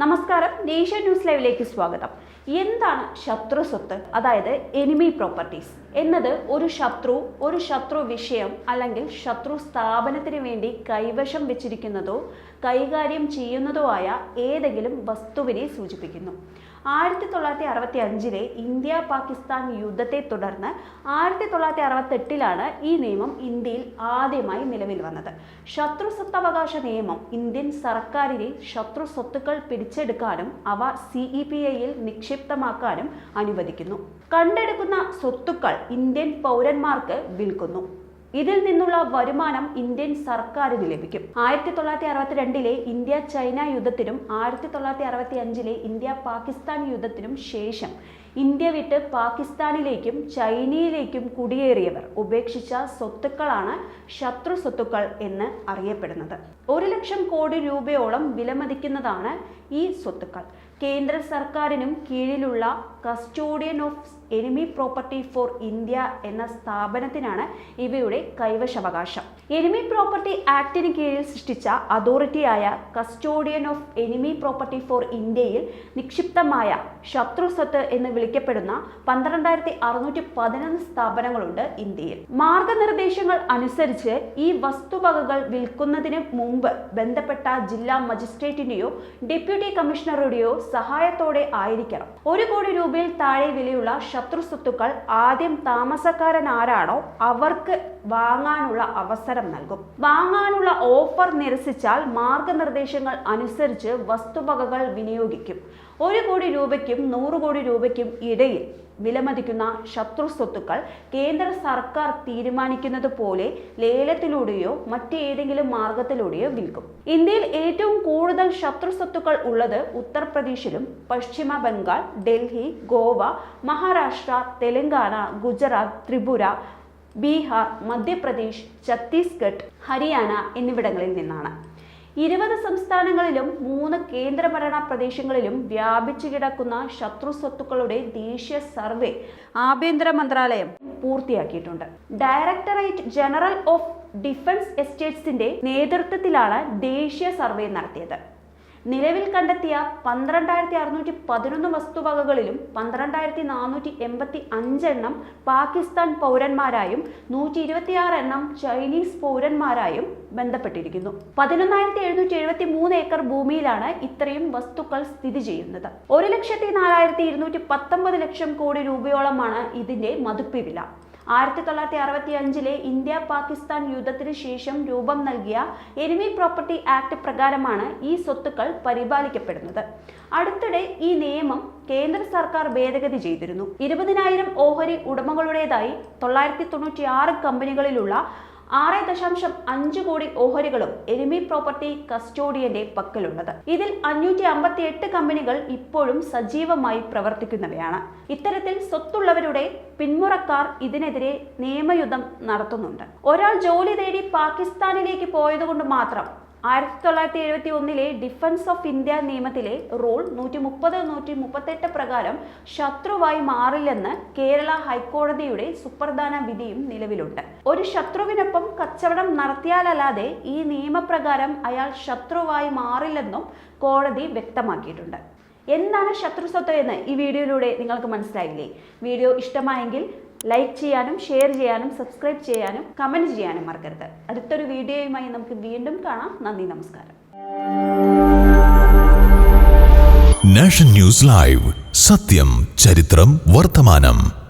നമസ്കാരം. ദേശീയ ന്യൂസ് ലൈവിലേക്ക് സ്വാഗതം. എന്താണ് ശത്രു സ്വത്ത്? അതായത് എനിമി പ്രോപ്പർട്ടീസ് എന്നത് ഒരു ശത്രു ഒരു ശത്രു വിഷയം അല്ലെങ്കിൽ ശത്രു സ്ഥാപനത്തിന് വേണ്ടി കൈവശം വെച്ചിരിക്കുന്നതോ കൈകാര്യം ചെയ്യുന്നതോ ആയ ഏതെങ്കിലും വസ്തുവിനെ സൂചിപ്പിക്കുന്നു. ആയിരത്തി തൊള്ളായിരത്തി അറുപത്തി അഞ്ചിലെ ഇന്ത്യ പാകിസ്ഥാൻ യുദ്ധത്തെ തുടർന്ന് ആയിരത്തി തൊള്ളായിരത്തി അറുപത്തെട്ടിലാണ് ഈ നിയമം ഇന്ത്യയിൽ ആദ്യമായി നിലവിൽ വന്നത്. ശത്രു സ്വത്തവകാശ നിയമം ഇന്ത്യൻ സർക്കാരിനെ ശത്രു സ്വത്തുക്കൾ പിടിച്ചെടുക്കാനും അവ സി ഇ പി ഐയിൽ നിക്ഷിപ്തമാക്കാനും അനുവദിക്കുന്നു. കണ്ടെടുക്കുന്ന സ്വത്തുക്കൾ ഇന്ത്യൻ പൗരന്മാർക്ക് വിൽക്കുന്നു. ഇതിൽ നിന്നുള്ള വരുമാനം ഇന്ത്യൻ സർക്കാരിന് ലഭിക്കും. ആയിരത്തി തൊള്ളായിരത്തി അറുപത്തിരണ്ടിലെ ഇന്ത്യ ചൈന യുദ്ധത്തിനും ആയിരത്തി തൊള്ളായിരത്തി അറുപത്തി അഞ്ചിലെ ഇന്ത്യ പാകിസ്ഥാൻ യുദ്ധത്തിനും ശേഷം ഇന്ത്യ വിട്ട് പാകിസ്ഥാനിലേക്കും ചൈനയിലേക്കും കുടിയേറിയവർ ഉപേക്ഷിച്ച സ്വത്തുക്കളാണ് ശത്രു സ്വത്തുക്കൾ എന്ന് അറിയപ്പെടുന്നത്. ഒരു ലക്ഷം കോടി രൂപയോളം വിലമതിക്കുന്നതാണ് ഈ സ്വത്തുക്കൾ. കേന്ദ്ര സർക്കാരിനും കീഴിലുള്ള custodian of enemy property for India എന്ന സ്ഥാപനത്തിനാണ് ഇവയുടെ കൈവശാവകാശം. എനിമി പ്രോപ്പർട്ടി ആക്ടിന് കീഴിൽ സൃഷ്ടിച്ച അതോറിറ്റിയായ custodian of enemy property for ഇന്ത്യയിൽ നിക്ഷിപ്തമായ ശത്രു സ്വത്ത് എന്ന് വിളിക്കപ്പെടുന്ന പന്ത്രണ്ടായിരത്തി അറുന്നൂറ്റി പതിനൊന്ന് സ്ഥാപനങ്ങളുണ്ട് ഇന്ത്യയിൽ. മാർഗനിർദ്ദേശങ്ങൾ അനുസരിച്ച് ഈ വസ്തുവകകൾ വിൽക്കുന്നതിന് മുമ്പ് ബന്ധപ്പെട്ട ജില്ലാ മജിസ്ട്രേറ്റിന്റെയോ ഡെപ്യൂട്ടി കമ്മീഷണറുടെയോ സഹായത്തോടെ ആയിരിക്കണം. ഒരു കോടി രൂപയിൽ താഴെ വിലയുള്ള ശത്രു സ്വത്തുക്കൾ ആദ്യം താമസക്കാരൻ ആരാണോ അവർക്ക് വാങ്ങാനുള്ള അവസരം നൽകും. വാങ്ങാനുള്ള ഓഫർ നിരസിച്ചാൽ മാർഗനിർദ്ദേശങ്ങൾ അനുസരിച്ച് വസ്തുവകകൾ വിനിയോഗിക്കും. ഒരു കോടി രൂപയ്ക്കും നൂറ് കോടി രൂപയ്ക്കും ഇടയിൽ വിലമതിക്കുന്ന ശത്രു സ്വത്തുക്കൾ കേന്ദ്ര സർക്കാർ തീരുമാനിക്കുന്നത് പോലെ ലേലത്തിലൂടെയോ മറ്റേതെങ്കിലും മാർഗത്തിലൂടെയോ വിൽക്കും. ഇന്ത്യയിൽ ഏറ്റവും കൂടുതൽ ശത്രു സ്വത്തുക്കൾ ഉള്ളത് ഉത്തർപ്രദേശിലും പശ്ചിമ ബംഗാൾ ഡൽഹി ഗോവ മഹാരാഷ്ട്ര തെലങ്കാന ഗുജറാത്ത് ത്രിപുര ബീഹാർ മധ്യപ്രദേശ് ഛത്തീസ്ഗഡ് ഹരിയാന എന്നിവിടങ്ങളിൽ നിന്നാണ്. ഇരുപത് സംസ്ഥാനങ്ങളിലും മൂന്ന് കേന്ദ്രഭരണ പ്രദേശങ്ങളിലും വ്യാപിച്ചു കിടക്കുന്ന ശത്രു സ്വത്തുക്കളുടെ ദേശീയ സർവേ ആഭ്യന്തര മന്ത്രാലയം പൂർത്തിയാക്കിയിട്ടുണ്ട്. ഡയറക്ടറേറ്റ് ജനറൽ ഓഫ് ഡിഫൻസ് എസ്റ്റേറ്റ്സിന്റെ നേതൃത്വത്തിലാണ് ദേശീയ സർവേ നടത്തിയത്. നിലവിൽ കണ്ടെത്തിയ പന്ത്രണ്ടായിരത്തി അറുന്നൂറ്റി പതിനൊന്ന് വസ്തുവകകളിലും പന്ത്രണ്ടായിരത്തി നാനൂറ്റി എൺപത്തി അഞ്ചെണ്ണം പാകിസ്ഥാൻ പൗരന്മാരായും നൂറ്റി ഇരുപത്തിയാറ് എണ്ണം ചൈനീസ് പൗരന്മാരായും ബന്ധപ്പെട്ടിരിക്കുന്നു. പതിനൊന്നായിരത്തി എഴുന്നൂറ്റി എഴുപത്തി മൂന്ന് ഏക്കർ ഭൂമിയിലാണ് ഇത്രയും വസ്തുക്കൾ സ്ഥിതി ചെയ്യുന്നത്. ഒരു ലക്ഷത്തി നാലായിരത്തി ഇരുന്നൂറ്റി പത്തൊമ്പത് ലക്ഷം കോടി രൂപയോളമാണ് ഇതിന്റെ മതിപ്പ് വില ആയിരത്തി തൊള്ളായിരത്തി അറുപത്തി അഞ്ചിലെ ഇന്ത്യ പാകിസ്ഥാൻ യുദ്ധത്തിന് ശേഷം രൂപം നൽകിയ എനിമി പ്രോപ്പർട്ടി ആക്ട് പ്രകാരമാണ് ഈ സ്വത്തുക്കൾ പരിപാലിക്കപ്പെടുന്നത്. അടുത്തിടെ ഈ നിയമം കേന്ദ്ര സർക്കാർ ഭേദഗതി ചെയ്തിരുന്നു. ഇരുപതിനായിരം ഓഹരി ഉടമകളുടേതായി തൊള്ളായിരത്തി തൊണ്ണൂറ്റി കമ്പനികളിലുള്ള ആറ് ദശാംശം അഞ്ച് കോടി ഓഹരികളും എനിമി പ്രോപ്പർട്ടി കസ്റ്റോഡിയന്റെ പക്കലുള്ളത്. ഇതിൽ അഞ്ഞൂറ്റി അമ്പത്തി എട്ട് കമ്പനികൾ ഇപ്പോഴും സജീവമായി പ്രവർത്തിക്കുന്നവയാണ്. ഇത്തരത്തിൽ സ്വത്തുള്ളവരുടെ പിന്മുറക്കാർ ഇതിനെതിരെ നിയമയുദ്ധം നടത്തുന്നുണ്ട്. ഒരാൾ ജോലി തേടി പാകിസ്ഥാനിലേക്ക് പോയതുകൊണ്ട് മാത്രം ആയിരത്തി തൊള്ളായിരത്തി എഴുപത്തി ഒന്നിലെ ഡിഫൻസ് ഓഫ് ഇന്ത്യ നിയമത്തിലെ റൂൾ നൂറ്റി മുപ്പത് നൂറ്റി മുപ്പത്തെട്ട് പ്രകാരം ശത്രുവായി മാറില്ലെന്ന് കേരള ഹൈക്കോടതിയുടെ സുപ്രധാന വിധിയും നിലവിലുണ്ട്. ഒരു ശത്രുവിനൊപ്പം കച്ചവടം നടത്തിയാലല്ലാതെ ഈ നിയമപ്രകാരം അയാൾ ശത്രുവായി മാറില്ലെന്നും കോടതി വ്യക്തമാക്കിയിട്ടുണ്ട്. എന്താണ് ശത്രു സ്വത്ത് എന്ന് ഈ വീഡിയോയിലൂടെ നിങ്ങൾക്ക് മനസ്സിലായില്ലേ? വീഡിയോ ഇഷ്ടമായെങ്കിൽ ലൈക്ക് ചെയ്യാനും ഷെയർ ചെയ്യാനും സബ്സ്ക്രൈബ് ചെയ്യാനും കമന്റ് ചെയ്യാനും മറക്കരുത്. അടുത്തൊരു വീഡിയോയുമായി നമുക്ക് വീണ്ടും കാണാം. നന്ദി നമസ്കാരം. നാഷൻ ന്യൂസ് ലൈവ് സത്യം ചരിത്രം വർത്തമാനം.